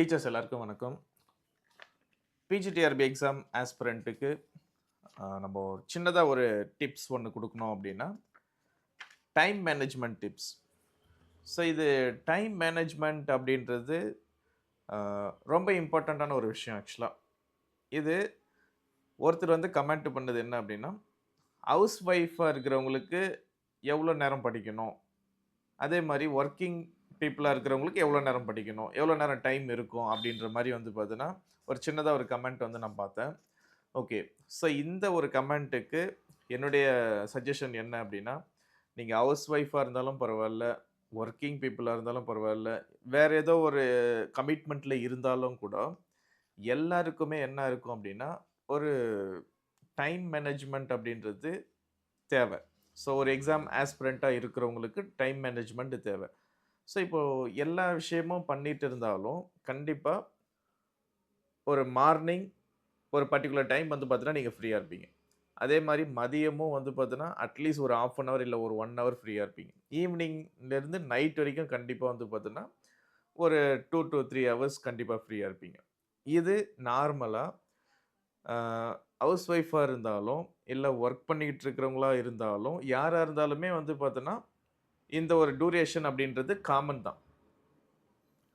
Teachers எல்லாருக்கும் வணக்கம். PGTRB exam ஆஸ்பிரண்ட்டுக்கு நம்ம சின்னதாக ஒரு டிப்ஸ் ஒன்று கொடுக்கணும் அப்படின்னா டைம் மேனேஜ்மெண்ட் டிப்ஸ் ஸோ இது டைம் மேனேஜ்மெண்ட் அப்படின்றது ரொம்ப இம்பார்ட்டண்ட்டான ஒரு விஷயம் ஆக்சுவலாக இது ஒருத்தர் வந்து கமெண்ட் பண்ணது என்ன அப்படின்னா ஹவுஸ் ஒய்ஃபாக இருக்கிறவங்களுக்கு எவ்வளோ நேரம் படிக்கணும்? அதே மாதிரி ஒர்க்கிங் பீப்புளாக இருக்கிறவங்களுக்கு எவ்வளோ நேரம் படிக்கணும் எவ்வளோ நேரம் டைம் இருக்கும் அப்படின்ற மாதிரி வந்து பார்த்தீங்கன்னா ஒரு சின்னதாக ஒரு கமெண்ட் வந்து நான் பார்த்தேன். ஓகே ஸோ இந்த ஒரு கமெண்ட்டுக்கு என்னுடைய சஜஷன் என்ன அப்படின்னா நீங்கள் ஹவுஸ் ஒய்ஃபாக இருந்தாலும் பரவாயில்ல ஒர்க்கிங் பீப்புளாக இருந்தாலும் பரவாயில்ல வேறு ஏதோ ஒரு கமிட்மெண்ட்டில் இருந்தாலும் கூட எல்லாருக்குமே என்ன இருக்கும் அப்படின்னா ஒரு டைம் மேனேஜ்மெண்ட் அப்படின்றது தேவை. ஸோ ஒரு எக்ஸாம் ஆஸ்பிரண்ட்டாக இருக்கிறவங்களுக்கு டைம் மேனேஜ்மெண்ட் தேவை. ஸோ இப்போது எல்லா விஷயமும் பண்ணிட்டு இருந்தாலும் கண்டிப்பாக ஒரு மார்னிங் ஒரு பர்டிகுலர் டைம் வந்து பார்த்தீங்கன்னா நீங்கள் ஃப்ரீயாக இருப்பீங்க. அதே மாதிரி மதியமும் வந்து பார்த்தீங்கன்னா அட்லீஸ்ட் ஒரு ஆஃப் அன் ஹவர் இல்லை ஒரு ஒன் ஹவர் ஃப்ரீயாக இருப்பீங்க. ஈவினிங்லேருந்து நைட் வரைக்கும் கண்டிப்பாக வந்து பார்த்தீங்கன்னா ஒரு டூ டு த்ரீ ஹவர்ஸ் கண்டிப்பாக ஃப்ரீயாக இருப்பீங்க. இது நார்மலாக ஹவுஸ் ஒய்ஃபாக இருந்தாலும் இல்லை ஒர்க் பண்ணிக்கிட்டு இருக்கிறவங்களா இருந்தாலும் யாராக இருந்தாலுமே வந்து பார்த்தோன்னா இந்த ஒரு டூரேஷன் அப்படின்றது காமன் தான்.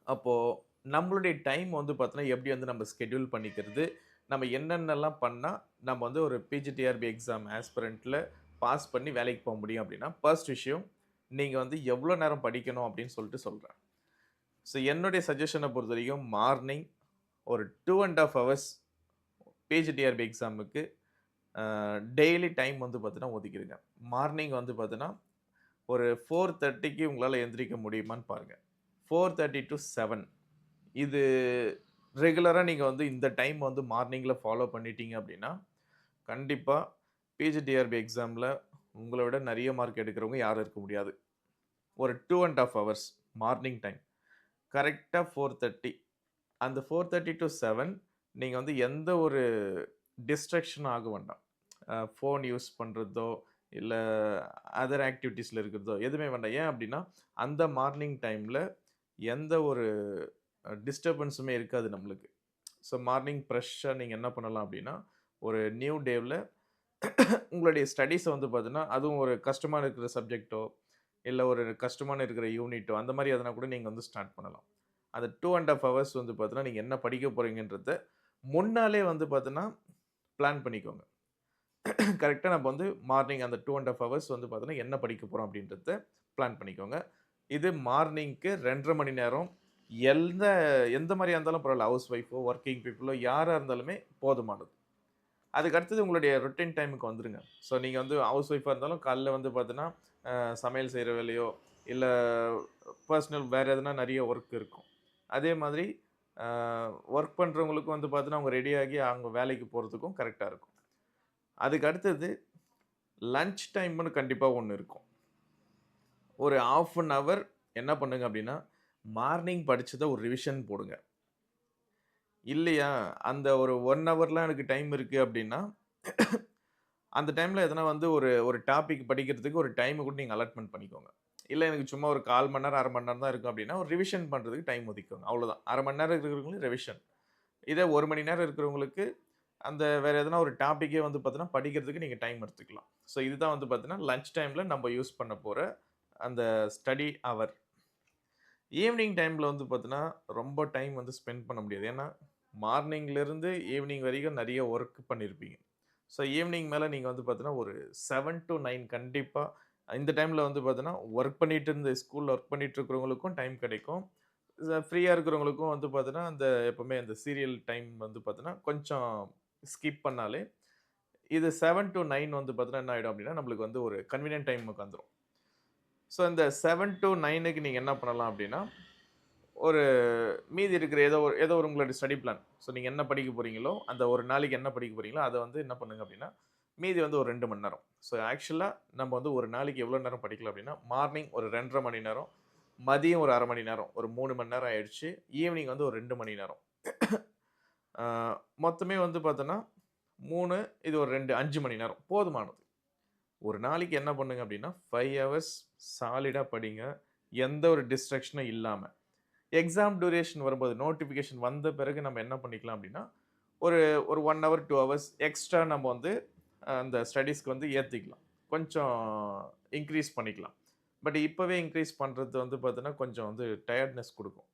அப்போது நம்மளுடைய டைம் வந்து பார்த்தோன்னா எப்படி வந்து நம்ம ஸ்கெடியூல் பண்ணிக்கிறது நம்ம என்னென்னலாம் பண்ணால் நம்ம வந்து ஒரு பிஜிடிஆர்பி எக்ஸாம் ஆஸ்பிரண்ட்டில் பாஸ் பண்ணி வேலைக்கு போக முடியும் அப்படின்னா ஃபர்ஸ்ட் விஷயம் நீங்கள் வந்து எவ்வளோ நேரம் படிக்கணும் அப்படின்னு சொல்லிட்டு சொல்கிறேன் ஸோ என்னுடைய சஜஷனை பொறுத்த வரைக்கும் மார்னிங் ஒரு two and half hours PGTRB எக்ஸாமுக்கு டெய்லி டைம் வந்து பார்த்தீங்கன்னா ஒதுக்கிடுங்க. மார்னிங் வந்து பார்த்தீங்கன்னா ஒரு ஃபோர் தேர்ட்டிக்கு உங்களால் எந்திரிக்க முடியுமான்னு பாருங்கள் ஃபோர் தேர்ட்டி டு செவன் இது ரெகுலராக நீங்கள் வந்து இந்த டைம் வந்து மார்னிங்கில் ஃபாலோ பண்ணிட்டீங்க அப்படின்னா கண்டிப்பாக பிஜிடிஆர்பி எக்ஸாமில் உங்களை விட நிறைய மார்க் எடுக்கிறவங்க யாரும் இருக்க முடியாது. ஒரு two and half hours morning time கரெக்டாக ஃபோர் தேர்ட்டி அந்த ஃபோர் தேர்ட்டி டு செவன் நீங்கள் வந்து எந்த ஒரு டிஸ்ட்ரக்ஷனும் ஆக வேண்டாம். ஃபோன் யூஸ் பண்ணுறதோ இல்லை அதர் ஆக்டிவிட்டீஸில் இருக்கிறதோ எதுவுமே வேண்டாம். ஏன் அப்படின்னா அந்த மார்னிங் டைமில் எந்த ஒரு டிஸ்டர்பன்ஸுமே இருக்காது நம்மளுக்கு. ஸோ மார்னிங் ஃப்ரெஷ்ஷாக நீங்கள் என்ன பண்ணலாம் அப்படின்னா ஒரு நியூ டேவில் உங்களுடைய ஸ்டடீஸை வந்து பார்த்தீங்கன்னா அதுவும் ஒரு கஷ்டமான இருக்கிற சப்ஜெக்ட்டோ இல்லை ஒரு கஷ்டமான இருக்கிற யூனிட்டோ அந்த மாதிரி எதனா கூட நீங்கள் வந்து ஸ்டார்ட் பண்ணலாம். அந்த டூ அண்ட் ஆஃப் ஹவர்ஸ் வந்து பார்த்தீங்கன்னா நீங்கள் என்ன படிக்க போகிறீங்கன்றத முன்னாலே வந்து பார்த்தீங்கன்னா பிளான் பண்ணிக்கோங்க. கரெக்டாக நம்ம வந்து மார்னிங் அந்த டூ அண்ட் ஆஃப் ஹவர்ஸ் வந்து பார்த்தோன்னா என்ன படிக்க போகிறோம் அப்படின்றத பிளான் பண்ணிக்கோங்க. இது மார்னிங்க்கு ரெண்டரை மணி நேரம். எந்த எந்த மாதிரியா இருந்தாலும் பரவாயில்ல. ஹவுஸ் ஒய்ஃபோ ஒர்க்கிங் பீப்புளோ யாராக இருந்தாலுமே போதுமானது. அதுக்கு அடுத்தது உங்களுடைய ரொட்டீன் டைமுக்கு வந்துடுங்க ஸோ நீங்கள் வந்து ஹவுஸ் ஒய்ஃபாக இருந்தாலும் காலைல வந்து பார்த்தீங்கன்னா சமையல் செய்கிற வேலையோ இல்லை பர்சனல் வேறு எதுனா நிறைய ஒர்க் இருக்கும். அதே மாதிரி ஒர்க் பண்ணுறவங்களுக்கும் வந்து பார்த்தீங்கன்னா அவங்க ரெடியாகி அவங்க வேலைக்கு போகிறதுக்கும் கரெக்டாக இருக்கும். அதுக்கு அடுத்தது லஞ்ச் டைம்னு கண்டிப்பாக ஒன்று இருக்கும். ஒரு ஆஃப் அன் ஹவர் என்ன பண்ணுங்க அப்படின்னா மார்னிங் படித்ததை ஒரு ரிவிஷன் போடுங்க. இல்லையா? அந்த ஒரு ஒன் ஹவர்லாம் எனக்கு டைம் இருக்குது அப்படின்னா அந்த டைமில் எதனா வந்து ஒரு ஒரு டாபிக் படிக்கிறதுக்கு ஒரு டைமை கூட நீங்கள் அலாட்மெண்ட் பண்ணிக்கோங்க. இல்லை எனக்கு சும்மா ஒரு கால் மணி நேரம் அரை மணி நேரம் தான் இருக்கும் அப்படின்னா ஒரு ரிவிஷன் பண்ணுறதுக்கு டைம் ஒதுக்கோங்க அவ்வளோதான் அரை மணி நேரம் இருக்கிறவங்களுக்கு ரிவிஷன் இதே ஒரு மணி நேரம் இருக்கிறவங்களுக்கு அந்த வேறு எதனா ஒரு டாப்பிக்கே வந்து பார்த்தீங்கன்னா படிக்கிறதுக்கு நீங்கள் டைம் எடுத்துக்கலாம். ஸோ இதுதான் வந்து பார்த்தீங்கன்னா லஞ்ச் டைமில் நம்ம யூஸ் பண்ண போகிற அந்த ஸ்டடி அவர் ஈவினிங் டைமில் வந்து பார்த்தீங்கன்னா ரொம்ப டைம் வந்து ஸ்பெண்ட் பண்ண முடியாது. ஏன்னா மார்னிங்லேருந்து ஈவினிங் வரைக்கும் நிறைய ஒர்க் பண்ணியிருப்பீங்க ஸோ ஈவினிங் மேலே நீங்கள் வந்து பார்த்தீங்கன்னா ஒரு செவன் டு நைன் கண்டிப்பாக இந்த டைமில் வந்து பார்த்தீங்கன்னா ஒர்க் பண்ணிட்டு இருந்த ஸ்கூலில் ஒர்க் பண்ணிட்டு இருக்கிறவங்களுக்கும் டைம் கிடைக்கும். ஃப்ரீயாக இருக்கிறவங்களுக்கும் வந்து பார்த்தீங்கன்னா அந்த எப்போவுமே அந்த சீரியல் டைம் வந்து பார்த்தீங்கன்னா கொஞ்சம் ஸ்கிப் பண்ணாலே இது செவன் டு நைன் வந்து பார்த்தீங்கன்னா என்ன ஆகிடும் அப்படின்னா நம்மளுக்கு வந்து ஒரு கன்வீனியன்ட் டைமுக்கு வந்துடும் ஸோ இந்த செவன் டு நைனுக்கு நீங்கள் என்ன பண்ணலாம் அப்படின்னா ஒரு மீதி இருக்கிற ஏதோ ஒரு ஏதோ ஒரு உங்களுடைய ஸ்டடி பிளான் ஸோ நீங்கள் என்ன படிக்க போகிறீங்களோ அந்த ஒரு நாளைக்கு என்ன படிக்க போகிறீங்களோ அதை வந்து என்ன பண்ணுங்க அப்படின்னா மீதி வந்து ஒரு ரெண்டு மணி நேரம். ஸோ ஆக்சுவலாக நம்ம வந்து ஒரு நாளைக்கு எவ்வளோ நேரம் படிக்கலாம் அப்படின்னா மார்னிங் ஒரு ரெண்டரை மணி நேரம் மதியம் ஒரு அரை மணி நேரம் ஒரு மூணு மணி நேரம் ஆயிடுச்சு ஈவினிங் வந்து ஒரு ரெண்டு மணி நேரம். மொத்தமே வந்து பார்த்தோன்னா மூணு இது ஒரு ரெண்டு அஞ்சு மணி நேரம். போதுமானது. ஒரு நாளைக்கு என்ன பண்ணுங்க அப்படின்னா ஃபைவ் ஹவர்ஸ் சாலிடாக படிங்க. எந்த ஒரு டிஸ்ட்ராக்ஷனும் இல்லாமல் எக்ஸாம் டியூரேஷன் வரும்போது நோட்டிஃபிகேஷன் வந்த பிறகு நம்ம என்ன பண்ணிக்கலாம் அப்படின்னா, ஒரு ஒரு one hour, two hours extra நம்ம வந்து அந்த ஸ்டடீஸ்க்கு வந்து ஏற்றிக்கலாம் கொஞ்சம் இன்க்ரீஸ் பண்ணிக்கலாம். பட் இப்போவே இன்க்ரீஸ் பண்ணுறது வந்து பார்த்தோன்னா கொஞ்சம் வந்து டயர்ட்னஸ் கொடுக்கும்.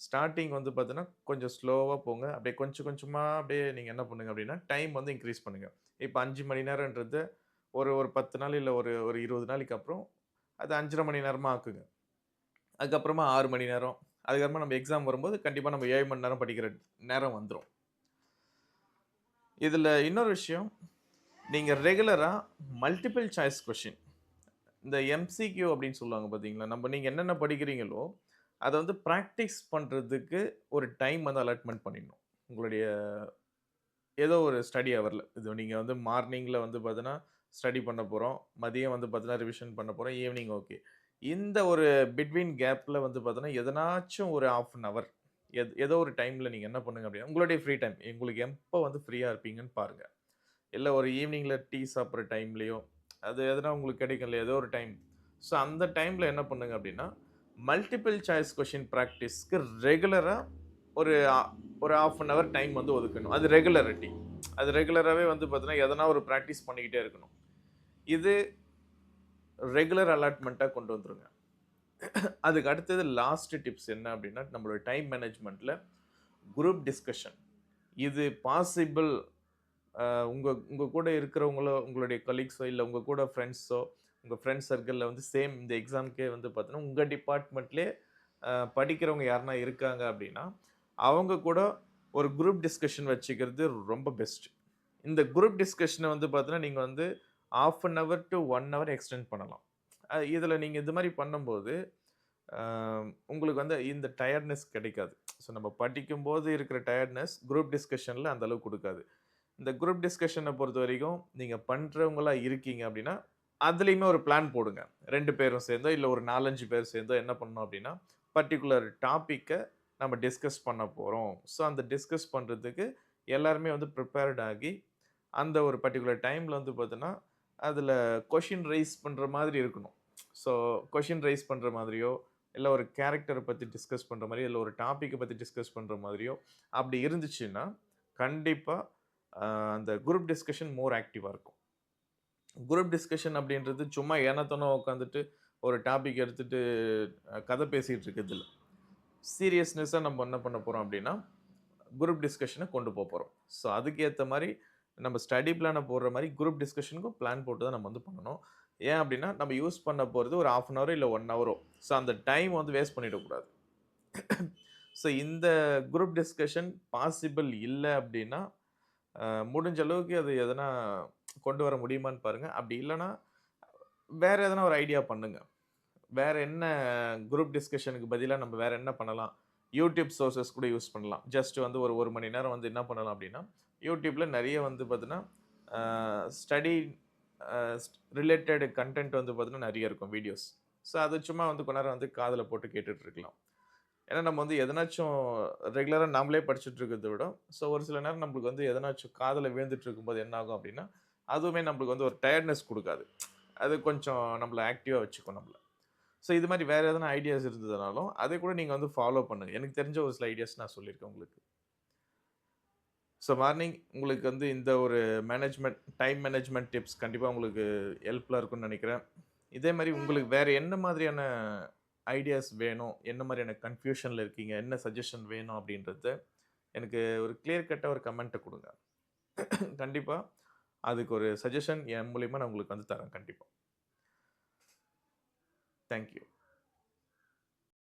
ஸ்டார்டிங் வந்து பார்த்தீங்கன்னா, கொஞ்சம் ஸ்லோவாக போங்க. அப்படியே கொஞ்சம் கொஞ்சமாக அப்படியே நீங்கள் என்ன பண்ணுங்க அப்படின்னா, டைம் வந்து இன்க்ரீஸ் பண்ணுங்கள் இப்போ அஞ்சு மணி நேரன்றது ஒரு ஒரு 10 நாள் இல்லை ஒரு ஒரு 20 நாளைக்கு அப்புறம் அது 5 1/2 மணி நேரமாக ஆக்குங்க. அதுக்கப்புறமா ஆறு மணி நேரம். அதுக்கப்புறமா நம்ம எக்ஸாம் வரும்போது கண்டிப்பாக நம்ம ஏழு மணி நேரம் படிக்கிற நேரம் வந்துடும் இதில் இன்னொரு விஷயம், நீங்கள் ரெகுலராக மல்டிபிள் சாய்ஸ் கொஷின் இந்த எம்சிக்யூ அப்படின்னு சொல்லுவாங்க பார்த்தீங்களா? நம்ம நீங்கள் என்னென்ன படிக்கிறீங்களோ, அதை வந்து ப்ராக்டிஸ் பண்ணுறதுக்கு ஒரு டைம் வந்து அலாட்மெண்ட் பண்ணிடணும். உங்களுடைய ஏதோ ஒரு ஸ்டடி ஹவரில் இது நீங்கள் வந்து மார்னிங்கில் வந்து பார்த்தீங்கன்னா, ஸ்டடி பண்ண போகிறோம் மதியம் வந்து பார்த்தீங்கன்னா, ரிவிஷன் பண்ண போகிறோம் ஈவினிங் ஓகே. இந்த ஒரு பிட்வீன் கேப்பில் வந்து பார்த்தீங்கன்னா, எதனாச்சும் ஒரு 1/2 அன் ஹவர் எத் ஏதோ ஒரு டைமில் நீங்கள் என்ன பண்ணுங்க அப்படின்னா, உங்களுடைய ஃப்ரீ டைம் உங்களுக்கு எப்போ வந்து ஃப்ரீயாக இருப்பீங்கன்னு பாருங்கள் இல்லை ஒரு ஈவினிங்கில் டீ சாப்பிட்ற டைம்லேயோ அது எதனா உங்களுக்கு கிடைக்கும் இல்லையா? ஏதோ ஒரு டைம். ஸோ அந்த டைமில் என்ன பண்ணுங்க அப்படின்னா, மல்டிபிள் சாய்ஸ் கொஷின் ப்ராக்டிஸ்க்கு ரெகுலராக ஒரு ஒரு 1/2 அன் ஹவர் டைம் வந்து ஒதுக்கணும். அது ரெகுலரிட்டி அது ரெகுலராகவே வந்து பார்த்தீங்கன்னா, எதனா ஒரு ப்ராக்டிஸ் பண்ணிக்கிட்டே இருக்கணும். இது ரெகுலர் அலாட்மெண்ட்டாக கொண்டு வந்துருங்க. அதுக்கு அடுத்தது லாஸ்ட் டிப்ஸ் என்ன அப்படின்னா, நம்மளோட டைம் மேனேஜ்மெண்ட்டில் குரூப் டிஸ்கஷன். இது பாசிபிள் உங்கள் உங்கள் கூட இருக்கிறவங்களோ, உங்களுடைய கொலீக்ஸோ இல்லை உங்கள் கூட ஃப்ரெண்ட்ஸோ, உங்கள் ஃப்ரெண்ட்ஸ் சர்க்கிளில் வந்து சேம் இந்த எக்ஸாம்க்கே வந்து பார்த்தோன்னா உங்கள் டிபார்ட்மெண்ட்லேயே படிக்கிறவங்க யாருனா இருக்காங்க அப்படின்னா, அவங்க கூட ஒரு குரூப் டிஸ்கஷன் வச்சுக்கிறது ரொம்ப பெஸ்ட். இந்த குரூப் டிஸ்கஷனை வந்து பார்த்தீங்கன்னா, நீங்கள் வந்து 1/2 an hour to one hour extend பண்ணலாம். இதில் நீங்கள் இது மாதிரி பண்ணும்போது, உங்களுக்கு வந்து இந்த டயர்ட்னஸ் கிடைக்காது. ஸோ நம்ம படிக்கும்போது இருக்கிற டயர்ட்னஸ் குரூப் டிஸ்கஷனில் அந்தளவுக்கு கொடுக்காது இந்த குரூப் டிஸ்கஷனை பொறுத்த வரைக்கும் நீங்கள் பண்ணுறவங்களாக இருக்கீங்க அப்படின்னா, அதுலேயுமே ஒரு பிளான் போடுங்க. ரெண்டு பேரும் சேர்ந்தோ, இல்லை ஒரு 4, 5 பேர் சேர்ந்தோ என்ன பண்ணோம் அப்படின்னா, பர்ட்டிகுலர் டாப்பிக்கை நம்ம டிஸ்கஸ் பண்ண போகிறோம் ஸோ அந்த டிஸ்கஸ் பண்ணுறதுக்கு எல்லாருமே வந்து ப்ரிப்பேர்ட் ஆகி, அந்த ஒரு பர்ட்டிகுலர் டைமில் வந்து பார்த்தோன்னா அதில் கொஷின் ரைஸ் பண்ணுற மாதிரி இருக்கணும். ஸோ கொஷின் ரைஸ் பண்ணுற மாதிரியோ, இல்லை ஒரு கேரக்டரை பற்றி டிஸ்கஸ் பண்ணுற மாதிரி இல்லை ஒரு டாப்பிக்கை பற்றி டிஸ்கஸ் பண்ணுற மாதிரியோ, அப்படி இருந்துச்சுன்னா, கண்டிப்பாக அந்த குரூப் டிஸ்கஷன் மோர் ஆக்டிவாக இருக்கும். குரூப் டிஸ்கஷன் அப்படின்றது சும்மா ஏனத்தானோ உட்காந்துட்டு, ஒரு டாபிக் எடுத்துட்டு கதை பேசிகிட்டு இருக்கிறதுல இல்ல. நம்ம என்ன பண்ண போகிறோம் அப்படின்னா, குரூப் டிஸ்கஷனை கொண்டு போகிறோம் ஸோ அதுக்கேற்ற மாதிரி நம்ம ஸ்டடி பிளானை போடுற மாதிரி குரூப் டிஸ்கஷனுக்கும் பிளான் போட்டு தான் நம்ம வந்து பண்ணணும். ஏன் அப்படின்னா, நம்ம யூஸ் பண்ண போகிறது ஒரு 1/2 அன் ஹவரோ இல்லை ஒன் ஹவரோ. ஸோ அந்த டைம் வந்து வேஸ்ட் பண்ணிடக்கூடாது. ஸோ இந்த குரூப் டிஸ்கஷன் பாசிபிள் இல்லை அப்படின்னா, முடிஞ்ச அளவுக்கு அது எதனா கொண்டு வர முடியுமான்னு பாருங்கள் அப்படி இல்லைன்னா வேறு எதனா ஒரு ஐடியா பண்ணுங்கள் வேறு என்ன குரூப் டிஸ்கஷனுக்கு பதிலாக நம்ம வேறு என்ன பண்ணலாம்? யூடியூப் சோர்சஸ் கூட யூஸ் பண்ணலாம். ஜஸ்ட் வந்து ஒரு ஒரு மணி நேரம் வந்து என்ன பண்ணலாம் அப்படின்னா, யூடியூப்பில் நிறைய வந்து பார்த்தீங்கன்னா, ஸ்டடி ரிலேட்டட் கன்டென்ட் வந்து பார்த்தீங்கன்னா, நிறைய இருக்கும் வீடியோஸ். ஸோ அது சும்மா வந்து கொஞ்ச நேரம் வந்து காதில் போட்டு கேட்டுட்ருக்கலாம் இருக்கலாம். ஏன்னா நம்ம வந்து எதனாச்சும் ரெகுலராக நாமளே படிச்சுட்டு இருக்கிறத விட, ஸோ ஒரு சில நேரம் நம்மளுக்கு வந்து எதனாச்சும் காதில் விழுந்துட்டு இருக்கும்போது என்ன ஆகும் அப்படின்னா, அதுவுமே நம்மளுக்கு வந்து ஒரு டயர்ட்னஸ் கொடுக்காது அது கொஞ்சம் நம்மளை ஆக்டிவாக வச்சுக்கும் நம்மள. ஸோ இது மாதிரி வேறு எதனா ஐடியாஸ் இருந்ததுனாலும், அதை கூட நீங்கள் வந்து ஃபாலோ பண்ணுங்க. எனக்கு தெரிஞ்ச ஒரு சில ஐடியாஸ் நான் சொல்லியிருக்கேன் உங்களுக்கு. ஸோ மார்னிங் உங்களுக்கு வந்து இந்த ஒரு மேனேஜ்மெண்ட் டைம் மேனேஜ்மெண்ட் டிப்ஸ் கண்டிப்பாக உங்களுக்கு ஹெல்ப்ஃபுல்லாக இருக்கும்னு நினைக்கிறேன் இதே மாதிரி உங்களுக்கு வேறு என்ன மாதிரியான ஐடியாஸ் வேணும்? என்ன மாதிரியான கன்ஃபியூஷனில் இருக்கீங்க? என்ன சஜஷன் வேணும்? அப்படின்றத எனக்கு ஒரு கிளியர் கட்டாக ஒரு கமெண்ட்டை கொடுங்க கண்டிப்பாக அதுக்கு ஒரு சஜஷன் என் மூலயமா நான் உங்களுக்கு வந்து தரேன் கண்டிப்பாக தேங்க் யூ.